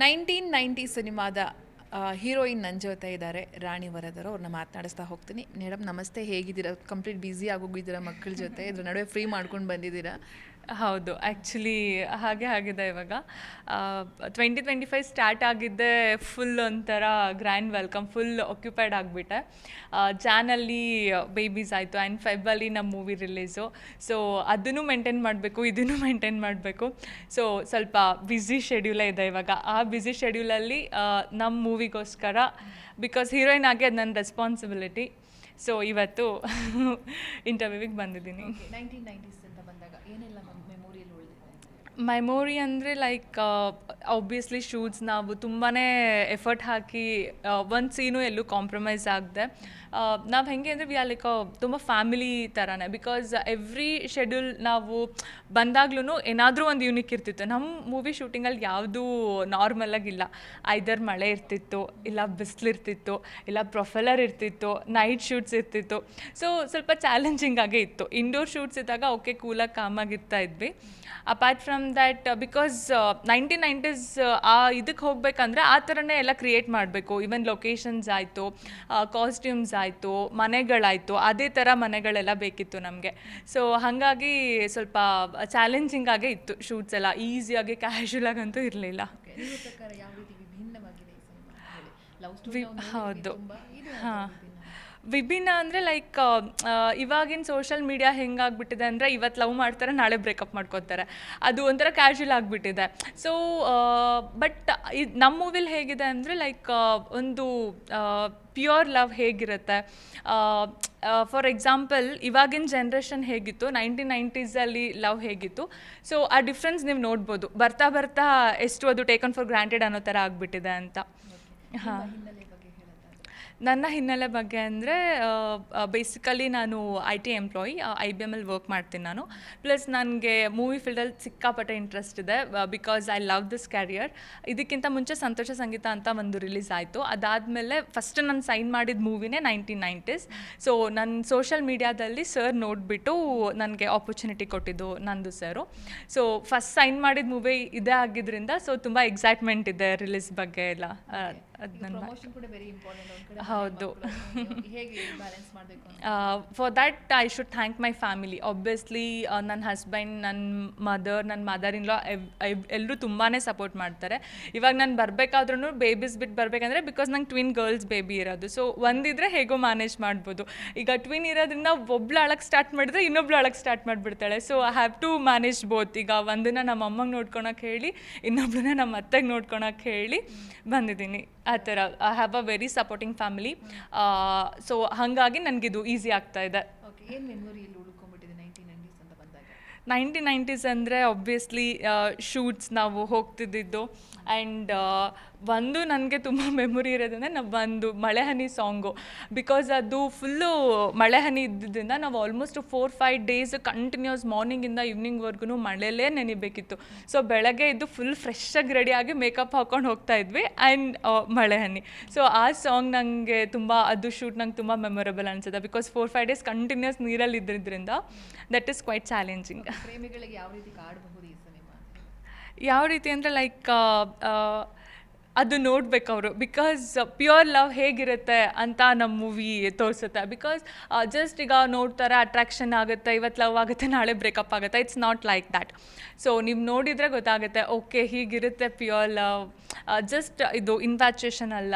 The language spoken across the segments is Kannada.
ನೈನ್ಟೀನ್ ನೈಂಟಿ ಸಿನಿಮಾದ ಹೀರೋಯಿನ್ ನನ್ನ ಜೊತೆ ಇದ್ದಾರೆ. ರಾಣಿ ವರದರು ಅವ್ರನ್ನ ಮಾತನಾಡಿಸ್ತಾ ಹೋಗ್ತೀನಿ. ಮೇಡಮ್, ನಮಸ್ತೆ. ಹೇಗಿದ್ದೀರಾ? ಕಂಪ್ಲೀಟ್ ಬ್ಯುಸಿ ಆಗೋಗಿದ್ದೀರಾ ಮಕ್ಕಳ ಜೊತೆ? ಇದ್ರ ನಡುವೆ ಫ್ರೀ ಮಾಡ್ಕೊಂಡು ಬಂದಿದ್ದೀರಾ? ಹೌದು ಆ್ಯಕ್ಚುಲಿ ಹಾಗೆ ಆಗಿದೆ ಇವಾಗ. ಟ್ವೆಂಟಿ ಟ್ವೆಂಟಿ ಫೈವ್ ಸ್ಟಾರ್ಟ್ ಆಗಿದ್ದೆ ಫುಲ್ ಒಂಥರ ಗ್ರ್ಯಾಂಡ್ ವೆಲ್ಕಮ್ ಫುಲ್ ಆಕ್ಯುಪೈಡ್ ಆಗಿಬಿಟ್ಟೆ. ಜಾನಲ್ಲಿ ಬೇಬೀಸ್ ಆಯಿತು ಆ್ಯಂಡ್ ಫೆಬ್ರಲ್ಲಿ ನಮ್ಮ ಮೂವಿ ರಿಲೀಸು ಸೊ ಅದನ್ನು ಮೇಂಟೈನ್ ಮಾಡಬೇಕು, ಇದನ್ನು ಮೇಂಟೈನ್ ಮಾಡಬೇಕು. ಸೊ ಸ್ವಲ್ಪ ಬ್ಯುಸಿ ಶೆಡ್ಯೂಲೇ ಇದೆ ಇವಾಗ. ಆ ಬ್ಯುಸಿ ಶೆಡ್ಯೂಲಲ್ಲಿ ನಮ್ಮ ಮೂವಿಗೋಸ್ಕರ ಬಿಕಾಸ್ ಹೀರೋಯಿನ್ ಆಗಿ ಅದು ನನ್ನ ರೆಸ್ಪಾನ್ಸಿಬಿಲಿಟಿ ಸೊ ಇವತ್ತು ಇಂಟರ್ವ್ಯೂವಿಗೆ ಬಂದಿದ್ದೀನಿ. ಮೆಮೊರಿ ಅಂದರೆ ಲೈಕ್ ಆಬ್ವಿಯಸ್ಲಿ ಶೂಸ್ ನಾವು ತುಂಬಾ ಎಫರ್ಟ್ ಹಾಕಿ ಒಂದು ಸೀನು ಎಲ್ಲೂ ಕಾಂಪ್ರಮೈಸ್ ಆಗದೆ. ನಾವು ಹೆಂಗೆ ಅಂದರೆ ವಿ ಆರ್ ಲೈಕ್ ತುಂಬ ಫ್ಯಾಮಿಲಿ ಥರನೇ ಬಿಕಾಸ್ ಎವ್ರಿ ಶೆಡ್ಯೂಲ್ ನಾವು ಬಂದಾಗ್ಲೂ ಏನಾದರೂ ಒಂದು ಯೂನಿಕ್ ಇರ್ತಿತ್ತು. ನಮ್ಮ ಮೂವಿ ಶೂಟಿಂಗಲ್ಲಿ ಯಾವುದೂ ನಾರ್ಮಲಾಗಿಲ್ಲ ಐದರ್ ಮಳೆ ಇರ್ತಿತ್ತು, ಇಲ್ಲ ಬಿಸಿಲಿರ್ತಿತ್ತು ಇಲ್ಲ ಪ್ರೊಫೆಲರ್ ಇರ್ತಿತ್ತು ನೈಟ್ ಶೂಟ್ಸ್ ಇರ್ತಿತ್ತು. ಸೊ ಸ್ವಲ್ಪ ಚಾಲೆಂಜಿಂಗ್ ಆಗೇ ಇತ್ತು. ಇಂಡೋರ್ ಶೂಟ್ಸ್ ಇದ್ದಾಗ ಓಕೆ ಕೂಲಾಗಿ ಕಾಮಾಗಿರ್ತಾ ಇದ್ವಿ. Apart from that because nineteen nineties ಆ ಇದಕ್ಕೆ ಹೋಗ್ಬೇಕಂದ್ರೆ ಆ ಥರನೇ ಎಲ್ಲ ಕ್ರಿಯೇಟ್ ಮಾಡಬೇಕು. ಈವನ್ ಲೊಕೇಶನ್ಸ್ ಆಯಿತು ಕಾಸ್ಟ್ಯೂಮ್ಸ್ ಆಯಿತು ಮನೆಗಳಾಯಿತು ಅದೇ ಥರ ಮನೆಗಳೆಲ್ಲ ಬೇಕಿತ್ತು ನಮಗೆ. ಸೊ ಹಾಗಾಗಿ ಸ್ವಲ್ಪ ಚಾಲೆಂಜಿಂಗ್ ಆಗೇ ಇತ್ತು ಶೂಟ್ಸ್ ಎಲ್ಲ. ಈಸಿಯಾಗಿ ಆಗಂತೂ ಇರಲಿಲ್ಲ. ಹೌದು. ಹಾಂ. ವಿಭಿನ್ನ ಅಂದರೆ ಲೈಕ್ ಇವಾಗಿನ ಸೋಷಿಯಲ್ ಮೀಡಿಯಾ ಹೆಂಗಾಗ್ಬಿಟ್ಟಿದೆ ಅಂದರೆ ಇವತ್ತು ಲವ್ ಮಾಡ್ತಾರೆ ನಾಳೆ ಬ್ರೇಕಪ್ ಮಾಡ್ಕೋತಾರೆ. ಅದು ಒಂಥರ ಕ್ಯಾಶುಯಲ್ ಆಗಿಬಿಟ್ಟಿದೆ. ಸೊ ಬಟ್ ಇದು ನಮ್ಮ ಮೂವಿಲಿ ಹೇಗಿದೆ ಅಂದರೆ ಲೈಕ್ ಒಂದು ಪ್ಯೂರ್ ಲವ್ ಹೇಗಿರುತ್ತೆ? ಫಾರ್ ಎಕ್ಸಾಂಪಲ್ ಇವಾಗಿನ ಜನ್ರೇಷನ್ ಹೇಗಿತ್ತು? ನೈನ್ಟೀನ್ ನೈಂಟೀಸಲ್ಲಿ ಲವ್ ಹೇಗಿತ್ತು? ಸೊ ಆ ಡಿಫ್ರೆನ್ಸ್ ನೀವು ನೋಡ್ಬೋದು. ಬರ್ತಾ ಬರ್ತಾ ಎಷ್ಟು ಅದು ಟೇಕನ್ ಫಾರ್ ಗ್ರಾಂಟೆಡ್ ಅನ್ನೋ ಥರ ಆಗಿಬಿಟ್ಟಿದೆ ಅಂತ. ಹಾಂ. ನನ್ನ ಹಿನ್ನೆಲೆ ಬಗ್ಗೆ ಅಂದರೆ ಬೇಸಿಕಲಿ ನಾನು ಐ ಟಿ ಎಂಪ್ಲಾಯಿ ಐ ಬಿ ಎಮಲ್ಲಿ ವರ್ಕ್ ಮಾಡ್ತೀನಿ ನಾನು. ಪ್ಲಸ್ ನನಗೆ ಮೂವಿ ಫೀಲ್ಡಲ್ಲಿ ಸಿಕ್ಕಾಪಟ್ಟೆ ಇಂಟ್ರೆಸ್ಟ್ ಇದೆ because I love this career ಇದಕ್ಕಿಂತ ಮುಂಚೆ ಸಂತೋಷ ಸಂಗೀತ ಅಂತ ಒಂದು ರಿಲೀಸ್ ಆಯಿತು. ಅದಾದಮೇಲೆ ಫಸ್ಟ್ ನಾನು ಸೈನ್ ಮಾಡಿದ ಮೂವಿನೇ ನೈನ್ಟೀನ್ ನೈಂಟೀಸ್ ಸೊ ನನ್ನ ಸೋಷಲ್ ಮೀಡಿಯಾದಲ್ಲಿ ಸರ್ ನೋಡಿಬಿಟ್ಟು ನನಗೆ ಆಪರ್ಚುನಿಟಿ ಕೊಟ್ಟಿದ್ದು ನಂದು ಸರು ಸೊ ಫಸ್ಟ್ ಸೈನ್ ಮಾಡಿದ ಮೂವಿ ಇದೇ ಆಗಿದ್ದರಿಂದ ಸೊ ತುಂಬ ಎಕ್ಸೈಟ್ಮೆಂಟ್ ಇದೆ ರಿಲೀಸ್ ಬಗ್ಗೆ ಎಲ್ಲ. ಅದು ನನ್ನ ಹೌದು. ಹೇಗೆ ಬ್ಯಾಲೆನ್ಸ್ ಮಾಡಬೇಕು ಅಂತ? For that I should thank my family obviously ನನ್ನ ಹಸ್ಬೆಂಡ್ ನನ್ನ ಮದರ್ ನನ್ನ ಮದರ್ ಇನ್ ಲಾ ಎಲ್ಲರೂ ತುಂಬಾ ಸಪೋರ್ಟ್ ಮಾಡ್ತಾರೆ. ಇವಾಗ ನಾನು ಬರಬೇಕಾದ್ರೂ ಬೇಬೀಸ್ ಬಿಟ್ಟು ಬರಬೇಕಂದ್ರೆ ಬಿಕಾಸ್ ನಂಗೆ ಟ್ವಿನ್ ಗರ್ಲ್ಸ್ ಬೇಬಿ ಇರೋದು. ಸೊ ಒಂದಿದ್ರೆ ಹೇಗೋ ಮ್ಯಾನೇಜ್ ಮಾಡ್ಬೋದು. ಈಗ ಟ್ವಿನ್ ಇರೋದ್ರಿಂದ ಒಬ್ಳು ಅಳಕ್ಕೆ ಸ್ಟಾರ್ಟ್ ಮಾಡಿದ್ರೆ ಇನ್ನೊಬ್ಳು ಅಳಕ್ಕೆ start ಮಾಡಿಬಿಡ್ತಾಳೆ. So I have to manage both ಈಗ ಒಂದನ್ನು ನಮ್ಮ ಅಮ್ಮಂಗೆ ನೋಡ್ಕೊಳಕ್ಕೆ ಹೇಳಿ ಇನ್ನೊಬ್ಳನ್ನ ನಮ್ಮ ಅತ್ತೆಗೆ ನೋಡ್ಕೊಳಕ್ಕೆ ಹೇಳಿ ಬಂದಿದ್ದೀನಿ. ಆ ಥರ I have a very supporting family so ಹಾಗಾಗಿ ನನಗಿದು ಈಸಿ ಆಗ್ತಾ ಇದೆ. ಏನು ಮೆಮೊರಿಯಲ್ಲಿ ಉಳ್ಕೊಂಡ್ಬಿಟ್ಟಿದೆ ನೈನ್ಟೀನ್ ನೈಂಟೀಸ್ ಅಂತ ಬಂದಾಗ? ನೈನ್ಟೀನ್ ನೈಂಟೀಸ್ ಅಂದರೆ ಒಬ್ವಿಯಸ್ಲಿ ಶೂಟ್ಸ್ ನಾವು ಹೋಗ್ತಿದ್ದಿದ್ದು. ಆ್ಯಂಡ್ ಒಂದು ನನಗೆ ತುಂಬ ಮೆಮೊರಿ ಇರೋದಂದರೆ ನಾವು ಒಂದು ಮಳೆಹನಿ ಸಾಂಗು ಬಿಕಾಸ್ ಅದು ಫುಲ್ಲು ಮಳೆಹನಿ ಇದ್ದಿದ್ದರಿಂದ ನಾವು almost four five days continuous ಮಾರ್ನಿಂಗಿಂದ ಈವ್ನಿಂಗ್ವರೆಗೂ ಮಳೆಯಲ್ಲೇ ನೆನಿಬೇಕಿತ್ತು. ಸೊ ಬೆಳಗ್ಗೆ ಇದ್ದು ಫುಲ್ ಫ್ರೆಶ್ಶಾಗಿ ರೆಡಿಯಾಗಿ ಮೇಕಪ್ ಹಾಕ್ಕೊಂಡು ಹೋಗ್ತಾ ಇದ್ವಿ ಆ್ಯಂಡ್ ಮಳೆಹನಿ. ಸೊ ಆ ಸಾಂಗ್ ನನಗೆ ತುಂಬ ಅದು ಶೂಟ್ ನಂಗೆ ತುಂಬ ಮೆಮೊರೇಬಲ್ ಅನಿಸುತ್ತೆ. Because four five days continuous ನೀರಲ್ಲಿ ಇದ್ದಿದ್ದರಿಂದ ದಟ್ ಈಸ್ ಕ್ವೈಟ್ ಚಾಲೆಂಜಿಂಗ್ ಪ್ರೇಮಿಗಳಿಗೆ ಯಾವ ರೀತಿ ಕಾಡಬಹುದು ಯಾವ ರೀತಿ ಅಂದರೆ ಲೈಕ್ ಅದು ನೋಡ್ಬೇಕು ಅವರು. ಬಿಕಾಸ್ ಪ್ಯೂರ್ ಲವ್ ಹೇಗಿರುತ್ತೆ ಅಂತ ನಮ್ಮ ಮೂವಿ ತೋರಿಸುತ್ತೆ. ಬಿಕಾಸ್ ಜಸ್ಟ್ ಈಗ ನೋಡ್ತಾರೆ ಅಟ್ರಾಕ್ಷನ್ ಆಗುತ್ತೆ ಇವತ್ತು ಲವ್ ಆಗುತ್ತೆ ನಾಳೆ ಬ್ರೇಕಪ್ ಆಗುತ್ತೆ. It's not like that so ನೀವು ನೋಡಿದರೆ ಗೊತ್ತಾಗುತ್ತೆ ಓಕೆ ಹೀಗಿರುತ್ತೆ ಪ್ಯೂರ್ ಲವ್ ಜಸ್ಟ್ ಇದು ಇನ್ವ್ಯಾಚುಯೇಷನ್ ಅಲ್ಲ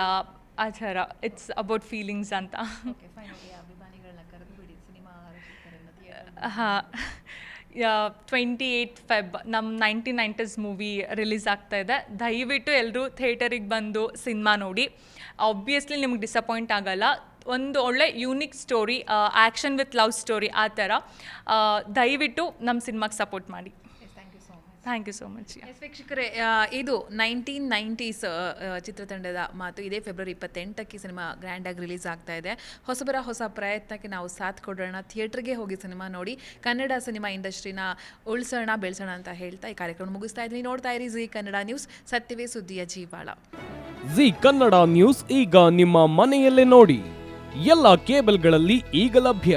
ಆ ಥರ. ಇಟ್ಸ್ ಅಬೌಟ್ ಫೀಲಿಂಗ್ಸ್ ಅಂತ. ಹಾಂ. ಟ್ವೆಂಟಿ ಏಯ್ಟ್ ಫೆಬ್ ನಮ್ಮ ನೈನ್ಟೀನ್ ನೈಂಟೀಸ್ ಮೂವಿ ರಿಲೀಸ್ ಆಗ್ತಾ ಇದೆ. ದಯವಿಟ್ಟು ಎಲ್ಲರೂ ಥಿಯೇಟರಿಗೆ ಬಂದು ಸಿನಿಮಾ ನೋಡಿ. ಆಬ್ವಿಯಸ್ಲಿ ನಿಮ್ಗೆ ಡಿಸಪಾಯಿಂಟ್ ಆಗಲ್ಲ. ಒಂದು ಒಳ್ಳೆ unique story action with love story ಆ ಥರ. ದಯವಿಟ್ಟು ನಮ್ಮ ಸಿನಿಮಾಗೆ ಸಪೋರ್ಟ್ ಮಾಡಿ. ಥ್ಯಾಂಕ್ ಯು ಸೋ ಮಚ್ ವೀಕ್ಷಕರೇ ಇದು ನೈನ್ಟೀನ್ ನೈಂಟೀಸ್ ಚಿತ್ರತಂಡದ ಮಾತು. ಇದೇ ಫೆಬ್ರವರಿ ಇಪ್ಪತ್ತೆಂಟಕ್ಕೆ ಸಿನಿಮಾ ಗ್ರ್ಯಾಂಡಾಗಿ ರಿಲೀಸ್ ಆಗ್ತಾ ಇದೆ. ಹೊಸಬರ ಹೊಸ ಪ್ರಯತ್ನಕ್ಕೆ ನಾವು ಸಾಥ್ ಕೊಡೋಣ. ಥಿಯೇಟ್ರಿಗೆ ಹೋಗಿ ಸಿನಿಮಾ ನೋಡಿ ಕನ್ನಡ ಸಿನಿಮಾ ಇಂಡಸ್ಟ್ರಿನ ಉಳಿಸೋಣ ಬೆಳೆಸೋಣ ಅಂತ ಹೇಳ್ತಾ ಈ ಕಾರ್ಯಕ್ರಮ ಮುಗಿಸ್ತಾ ಇದ್ದೀನಿ. ನೋಡ್ತಾ ಇರಿ ಜಿ ಕನ್ನಡ ನ್ಯೂಸ್ ಸತ್ಯವೇ ಸುದ್ದಿಯ ಜೀವಾಳ. ಜಿ ಕನ್ನಡ ನ್ಯೂಸ್ ಈಗ ನಿಮ್ಮ ಮನೆಯಲ್ಲೇ ನೋಡಿ. ಎಲ್ಲ ಕೇಬಲ್ಗಳಲ್ಲಿ ಈಗ ಲಭ್ಯ.